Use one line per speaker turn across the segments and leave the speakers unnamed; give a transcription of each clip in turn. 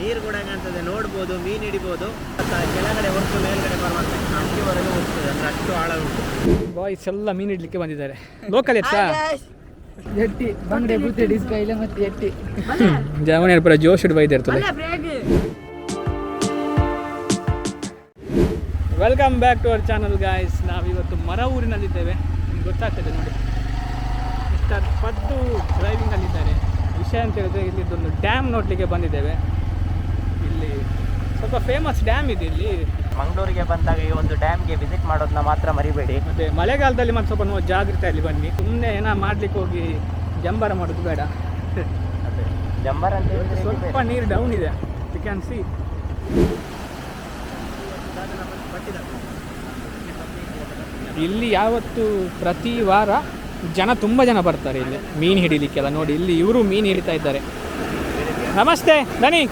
ನೀರು ಕೂಡ ಕಾಣ್ತದೆ ನೋಡ್ಬೋದು ಮೀನು ಹಿಡಿಬೋದು. ಕೆಳಗಡೆ ಹೊರತು ಮೇಲ್ಗಡೆ ಬರುವಂತ ಅಲ್ಲಿವರೆಗೂ ಹೋಗ್ತದೆ ಅಂದ್ರೆ ಅಷ್ಟು ಆಳ ಉಂಟು.
ಬಾಯ್ಸ್ ಎಲ್ಲ ಮೀನು ಹಿಡ್ಲಿಕ್ಕೆ ಬಂದಿದ್ದಾರೆ. ಲೋಕಲ್ ಎತ್ತಾ?
ಎಟ್ಟಿ ಬಂಗಡೆ ಮತ್ತೆ ಎಟ್ಟಿ.
ಜವನ ಪರ ಜೋಶ್ ಬೈದೆ ಇರ್ತದೆ welcome back to our channel guys ನಾವಿವತ್ತು ಮರ ಊರಿನಲ್ಲಿದ್ದೇವೆ ನಿಮ್ಗೆ ಗೊತ್ತಾಗ್ತದೆ ನೋಡಿ. ಮಿಸ್ಟರ್ ಪದ್ದು ಡ್ರೈವಿಂಗಲ್ಲಿದ್ದಾರೆ ವಿಷಯ ಅಂತ ಹೇಳಿದ್ರೆ ಇಲ್ಲಿದ್ದೊಂದು ಡ್ಯಾಮ್ ನೋಡಲಿಕ್ಕೆ ಬಂದಿದ್ದೇವೆ. ಸ್ವಲ್ಪ ಫೇಮಸ್ ಡ್ಯಾಮ್ ಇದೆ ಇಲ್ಲಿ.
ಮಂಗಳೂರಿಗೆ ಬಂದಾಗ ಈ ಒಂದು ಡ್ಯಾಮ್ಗೆ ವಿಸಿಟ್ ಮಾಡೋದನ್ನ ಮಾತ್ರ ಮರಿಬೇಡಿ.
ಮತ್ತೆ ಮಳೆಗಾಲದಲ್ಲಿ ಮತ್ತೆ ಸ್ವಲ್ಪ ನಾವು ಜಾಗ್ರತೆಯಲ್ಲಿ ಬನ್ನಿ. ಸುಮ್ಮನೆ ಏನೋ ಮಾಡ್ಲಿಕ್ಕೆ ಹೋಗಿ ಜಂಬರ ಮಾಡೋದು ಬೇಡ.
ಅದೇ. ಜಂಬರ್ ಅಂತ ಹೇಳಿದ್ರೆ
ಸ್ವಲ್ಪ ನೀರು ಡೌನ್ ಇದೆ. ಯು ಕ್ಯಾನ್ ಸಿ ಇಲ್ಲಿ ಯಾವತ್ತು ಪ್ರತಿ ವಾರ ಜನ ತುಂಬ ಜನ ಬರ್ತಾರೆ ಇಲ್ಲಿ. ಮೀನು ಹಿಡಿಲಿಕ್ಕೆಲ್ಲ ನೋಡಿ ಇಲ್ಲಿ ಇವರು ಮೀನು ಹಿಡಿತಾ ಇದ್ದಾರೆ. ನಮಸ್ತೆ ದನಿ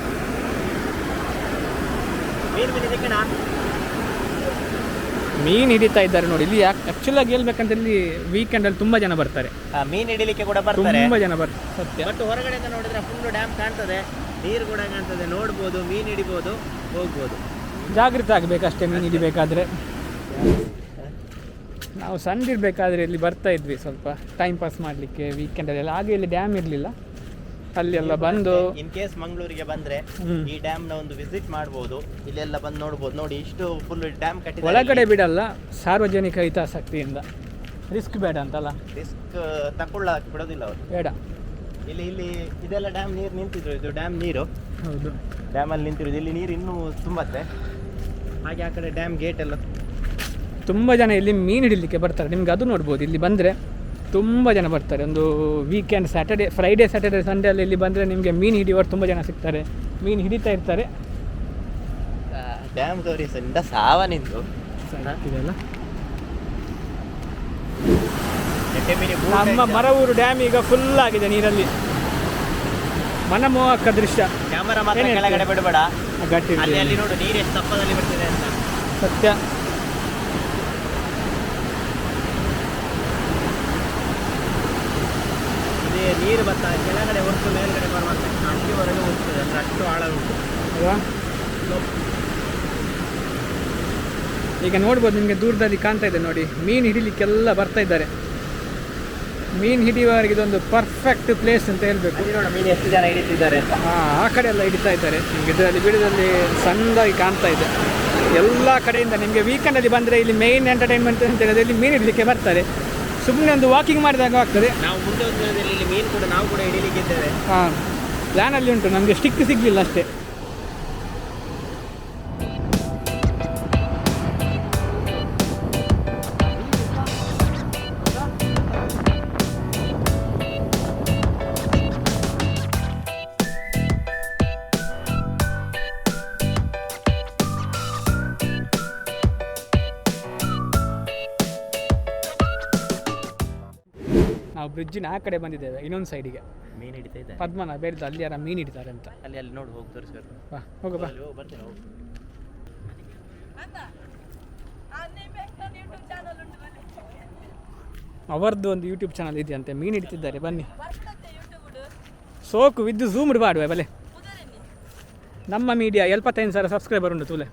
ಮೀನು
ಹಿಡಿತಾ ಇದ್ದಾರೆ ನೋಡಿ ಇಲ್ಲಿ ಆಕ್ಚುಲ್ ಆಗಿ ಹೇಳ್ಬೇಕಂತ ಇಲ್ಲಿ ವೀಕೆಂಡಲ್ಲಿ ತುಂಬಾ ಜನ ಬರ್ತಾರೆ.
ಮೀನ್ ಹಿಡಿಲಿಕ್ಕೆ ಕೂಡ ಬರ್ತಾರೆ.
ತುಂಬಾ ಜನ ಬರ್ತಾರೆ ಸತ್ಯ.
ಬಟ್ ಹೊರಗಡೆಯಿಂದ ನೋಡಿದ್ರೆ ಫುಲ್ ಡ್ಯಾಮ್ ಕಾಣ್ತದೆ. ನೀರು ಕೂಡ ಕಾಣ್ತದೆ. ನೋಡ್ಬೋದು ಮೀನ್ ಹಿಡಿಬೋದು ಹೋಗ್ಬೋದು.
ಜಾಗೃತ ಆಗ್ಬೇಕಷ್ಟೇ ಮೀನು ಹಿಡಿಬೇಕಾದ್ರೆ. ನಾವು ಸಣ್ಣ ಇರಬೇಕಾದ್ರೆ ಇಲ್ಲಿ ಬರ್ತಾ ಇದ್ವಿ ಸ್ವಲ್ಪ ಟೈಮ್ ಪಾಸ್ ಮಾಡ್ಲಿಕ್ಕೆ ವೀಕೆಂಡ್ ಅಲ್ಲಿ. ಹಾಗೆ ಇಲ್ಲಿ ಡ್ಯಾಮ್ ಇರಲಿಲ್ಲ. ಅಲ್ಲೆಲ್ಲ ಬಂದು
ಇನ್ ಕೇಸ್ ಮಂಗಳೂರಿಗೆ ಬಂದ್ರೆ ಈ ಡ್ಯಾಮ್ನ ಒಂದು ವಿಸಿಟ್ ಮಾಡಬಹುದು ಇಲ್ಲೆಲ್ಲ ಬಂದು ನೋಡಬಹುದು ನೋಡಿ ಇಷ್ಟು ಫುಲ್ ಡ್ಯಾಮ್ ಕಟ್ಟಿದೆ
ಒಳಗಡೆ ಬಿಡಲ್ಲ ಸಾರ್ವಜನಿಕ ಹಿತಾಸಕ್ತಿಯಿಂದ. ರಿಸ್ಕ್ ಬೇಡ ಅಂತಲ್ಲ?
ರಿಸ್ಕ್ ತಕೊಳ್ಳಕ್ ಬಿಡೋದಿಲ್ಲ ಅವರು.
ಬೇಡ.
ಇಲ್ಲಿ ಇಲ್ಲಿ ಇದೆಲ್ಲ ಡ್ಯಾಮ್ ನೀರು ನಿಂತಿದ್ರು. ಇದು ಡ್ಯಾಮ್ ನೀರು.
ಹೌದು.
ಡ್ಯಾಮ್ ಅಲ್ಲಿ ನಿಂತಿರೋದು. ಇಲ್ಲಿ ನೀರು ಇನ್ನೂ ತುಂಬತ್ತೆ. ಹಾಗೆ ಆ ಕಡೆ ಡ್ಯಾಮ್ ಗೇಟ್ ಎಲ್ಲ.
ತುಂಬ ಜನ ಇಲ್ಲಿ ಮೀನು ಹಿಡಿಲಿಕ್ಕೆ ಬರ್ತಾರೆ. ನಿಮ್ಗೆ ಅದು ನೋಡ್ಬೋದು. ಇಲ್ಲಿ ಬಂದರೆ ತುಂಬ ಜನ ಬರ್ತಾರೆ. ಒಂದು weekend Saturday Friday Saturday Sunday ಅಲ್ಲಿ ಇಲ್ಲಿ ಬಂದರೆ ನಿಮಗೆ ಮೀನು ಹಿಡಿಯೋರು ತುಂಬ ಜನ ಸಿಗ್ತಾರೆ. ಮೀನು ಹಿಡಿತಾ ಇರ್ತಾರೆ.
ಡ್ಯಾಮ್ ಸಾವನಿಂದು
ಇದೆಲ್ಲ.
ಇದೆ ಮೀನು
ನಮ್ಮ ಮರವೂರು ಡ್ಯಾಮ್ ಈಗ ಫುಲ್ ಆಗಿದೆ ನೀರಲ್ಲಿ. ಮನಮೋಹಕ ದೃಶ್ಯ.
ಕ್ಯಾಮರಾ ಮಾತ್ರ ಕೆಳಗಡೆ ಬಿಡಬೇಡ.
ಗಟ್ಟಿ
ಅಲ್ಲಿ ಅಲ್ಲಿ ನೋಡು ನೀರು ಎಷ್ಟು ತಪ್ಪದಲ್ಲಿ ಬರ್ತಿದೆ ಅಂತ.
ಸತ್ಯ
ಇದೇ ನೀರು ಬರ್ತಾ ಕೆಳಗಡೆ ಹೊರತು ಮೇಲ್ಗಡೆ ಬರುವಂತ ಅಲ್ಲಿವರೆಗೂ ಹೋಗ್ತದೆ. ಅಂದ್ರೆ ಅಷ್ಟು ಆಳ ಉಂಟು.
ಅಲ್ವಾ? ಈಗ ನೋಡ್ಬೋದು ನಿಮಗೆ ದೂರದಲ್ಲಿ ಕಾಣ್ತಾ ಇದೆ ನೋಡಿ. ಮೀನು ಹಿಡಿಲಿಕ್ಕೆಲ್ಲ ಬರ್ತಾ ಇದ್ದಾರೆ. ಮೀನು ಹಿಡಿಯುವವರಿಗೆ ಇದೊಂದು ಪರ್ಫೆಕ್ಟ್ ಪ್ಲೇಸ್ ಅಂತ ಹೇಳ್ಬೇಕು.
ಮೀನು ಎಷ್ಟು ಜನ ಹಿಡಿತಿದ್ದಾರೆ
ಆ ಕಡೆ ಎಲ್ಲ ಹಿಡಿತಾ ಇದ್ದಾರೆ. ನಿಮಗೆ ಇದರಲ್ಲಿ ಬಿಡದಲ್ಲಿ ಸಣ್ಣದಾಗಿ ಕಾಣ್ತಾ ಇದೆ. ಎಲ್ಲ ಕಡೆಯಿಂದ ನಿಮಗೆ ವೀಕೆಂಡಲ್ಲಿ ಬಂದರೆ ಇಲ್ಲಿ ಮೇಯ್ನ್ ಎಂಟರ್ಟೈನ್ಮೆಂಟ್ ಅಂತ ಹೇಳಿದ್ರೆ ಇಲ್ಲಿ ಮೀನು ಹಿಡಲಿಕ್ಕೆ ಬರ್ತಾರೆ. ಸುಮ್ಮನೆ ಒಂದು ವಾಕಿಂಗ್ ಮಾಡಿದಾಗ ಆಗ್ತದೆ.
ನಾವು ಮುಂದೆ ಒಂದು ದಿನದಲ್ಲಿ ಇಲ್ಲಿ ಮೀನು ಕೂಡ ನಾವು ಕೂಡ ಹಿಡಿಲಿಕ್ಕಿದ್ದೇವೆ
ಹಾಂ ಪ್ಲ್ಯಾನಲ್ಲಿ ಉಂಟು. ನಮಗೆ ಸ್ಟಿಕ್ ಸಿಗಲಿಲ್ಲ ಅಷ್ಟೇ. ನಾವು ಬ್ರಿಡ್ಜಿನ ಆ ಕಡೆ ಬಂದಿದ್ದೇವೆ ಇನ್ನೊಂದು ಸೈಡಿಗೆ
ಮೀನು ಹಿಡಿತಾ ಇದ್ದಾರೆ
ಪದ್ಮನ ಬೇರೆ ಅಲ್ಲಿ ಯಾರ ಮೀನು ಹಿಡಿತಾರೆ ಅಂತ.
ಅಲ್ಲಿ ಅಲ್ಲಿ ನೋಡಿ ಹೋಗಿ ತೋರಿಸ್ಬೇಕು
ಬಾ ಹೋಗು ಬಾ.
ಬರ್ತೇನೆ ಹೋಗು.
ಅವರದ್ದು ಒಂದು ಯೂಟ್ಯೂಬ್ ಚಾನಲ್ ಇದೆಯಂತೆ ಮೀನು ಹಿಡಿತಿದ್ದಾರೆ ಬನ್ನಿ. ಸೋಕು ವಿದ್ಯು ಝೂಮ್ ಮಾಡುವ ಬಲೆ. ನಮ್ಮ ಮೀಡಿಯಾ ಎಲ್ಪತ್ತೈದು ಸಾವಿರ ಸಬ್ಸ್ಕ್ರೈಬರ್ ಉಂಟು ತೂಲೆ.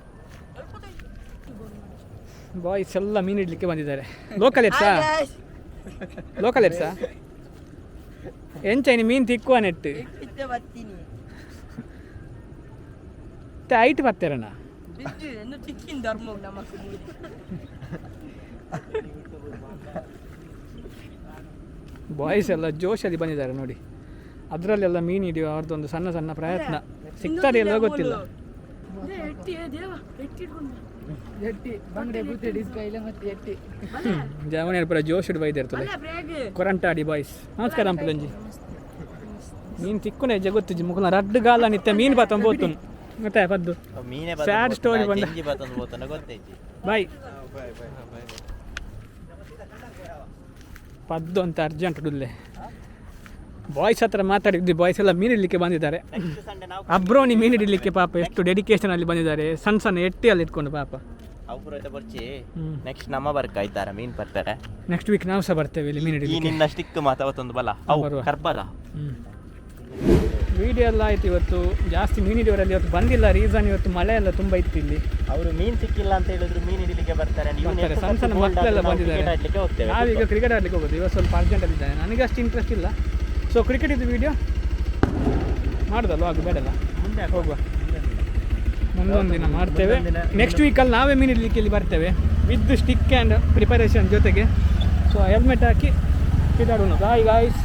ಬಾಯ್ಸ್ ಎಲ್ಲ ಮೀನು ಹಿಡ್ಲಿಕ್ಕೆ ಬಂದಿದ್ದಾರೆ. ಲೋಕಲ್ ಎತ್ತಾ? ಲೋಕಲ್ ಎತ್ಸಾ ಎಂಚೈನಿ ಮೀನು ತಿಕ್ಕುವ ನೆಟ್ಟು ಐಟ್ ಬರ್ತಾರಣ್ಣ ಬಾಯ್ಸ್ ಎಲ್ಲ ಜೋಶಲ್ಲಿ ಬಂದಿದ್ದಾರೆ ನೋಡಿ ಅದರಲ್ಲೆಲ್ಲ ಮೀನು ಹಿಡಿಯುವ ಅವ್ರದ್ದೊಂದು ಸಣ್ಣ ಸಣ್ಣ ಪ್ರಯತ್ನ ಸಿಗ್ತಾರೆ ಎಲ್ಲ ಗೊತ್ತಿಲ್ಲ
ಎಟ್ಟಿ ಬಂಗಡೆ ಬುತ್ತೆ ಡಿಸ್ಕ ಇಲ್ಲ ಮತ್ತೆ ಎಟ್ಟಿ.
ಜವನ ಪರ ಜೋಶ್ ಬೈದೆ ಇರ್ತದೆ. ಕೊರಂಟಾಡಿ ಬಾಯ್ಸ್. ನಮಸ್ಕಾರ ಅಂಪುಲಂಜಿ ಮೀನು ತಿಕ್ಕುನೆ ಜಗೊತ್ತು ಮುಖನ ರಡ್ಡು ಗಾಲ ನಿತ್ಯ ಮೀನ್ ಬಾತ ಬೋತು ಮತ್ತೆ ಪದ್ದು.
ಮೀನೇ
ಸ್ಟೋರಿ story ಬಂದ. ಬಾಯ್ ಪದ್ದು ಅಂತ ಅರ್ಜೆಂಟ್ ಡುಲ್ಲೆ ಬಾಯ್ಸ್ ಹತ್ರ ಮಾತಾಡಿದ್ದು ಬಾಯ್ಸ್ ಎಲ್ಲ ಮೀನು ಹಿಡ್ಲಿಕ್ಕೆ ಬಂದಿದ್ದಾರೆ. ಅಬ್ರೋನಿ ಮೀನು ಹಿಡಿಲಿಕ್ಕೆ ಪಾಪ ಎಷ್ಟು ಡೆಡಿಕೇಶನ್ ಅಲ್ಲಿ ಬಂದಿದ್ದಾರೆ. ಸಣ್ಣ ಸಣ್ಣ ಎಟ್ಟಿ ಅಲ್ಲಿ ಇಟ್ಕೊಂಡು ಪಾಪ.
ನೆಕ್ಸ್ಟ್ ನಮ್ಮ ಬರ್ಕ ಆಯ್ತಾರ ಮೀನ್ ಬರ್ತಾರೆ.
ನೆಕ್ಸ್ಟ್ ವೀಕ್ ನಾವು ಸಹ ಬರ್ತೇವೆ ಇಲ್ಲಿ ಮೀನು ಹಿಡಿದು
ನಿನ್ನ ಸ್ಟಿಕ್ ಮಾತಾವತ್ತೊಂದು ಬಲ.
ಹ್ಮ್. ವಿಡಿಯೋ ಎಲ್ಲ ಆಯ್ತು ಇವತ್ತು. ಜಾಸ್ತಿ ಮೀನು ಹಿಡಿಯೋರಲ್ಲಿ ಇವತ್ತು ಬಂದಿಲ್ಲ. ರೀಸನ್ ಇವತ್ತು ಮಳೆ ಎಲ್ಲ ತುಂಬ ಇತ್ತು ಇಲ್ಲಿ.
ಅವರು ಮೀನ್ ಸಿಕ್ಕಿಲ್ಲ ಅಂತ ಹೇಳಿದ್ರು ಮೀನ್ ಹಿಡಿಲಿಕ್ಕೆ ಬರ್ತಾರೆ.
ಸಣ್ಣ ಸಣ್ಣ ಮಕ್ಕಳೆಲ್ಲ ಬಂದಿದ್ದಾರೆ. ನಾವೀಗ ಕ್ರಿಕೆಟ್ ಆಡ್ಲಿಕ್ಕೆ ಹೋಗೋದು. ಇವತ್ತು ಸ್ವಲ್ಪ ಅರ್ಜೆಂಟ್ ಇದ್ದಾನೆ. ನನಗೆ ಅಷ್ಟು ಇಂಟ್ರೆಸ್ಟ್ ಇಲ್ಲ. ಸೊ ಕ್ರಿಕೆಟ್ ಇದು ವಿಡಿಯೋ ಮಾಡ್ದಲ್ಲ ಅದು ಬೇಡಲ್ಲ.
ಮುಂದೆ.
ಹೋಗುವ. ಮುಂದೊಂದು ದಿನ ಮಾಡ್ತೇವೆ. ನೆಕ್ಸ್ಟ್ ವೀಕಲ್ಲಿ ನಾವೇ ಮೀನು ಇಲ್ಲಿ ಇಲ್ಲಿ ಬರ್ತೇವೆ. ವಿತ್ ಸ್ಟಿಕ್ ಆ್ಯಂಡ್ ಪ್ರಿಪರೇಷನ್ ಜೊತೆಗೆ. ಸೊ ಹೆಲ್ಮೆಟ್ ಹಾಕಿ ಕಿಟಾಡೋಣ ಬಾಯ್ ಗಾಯ್ಸ್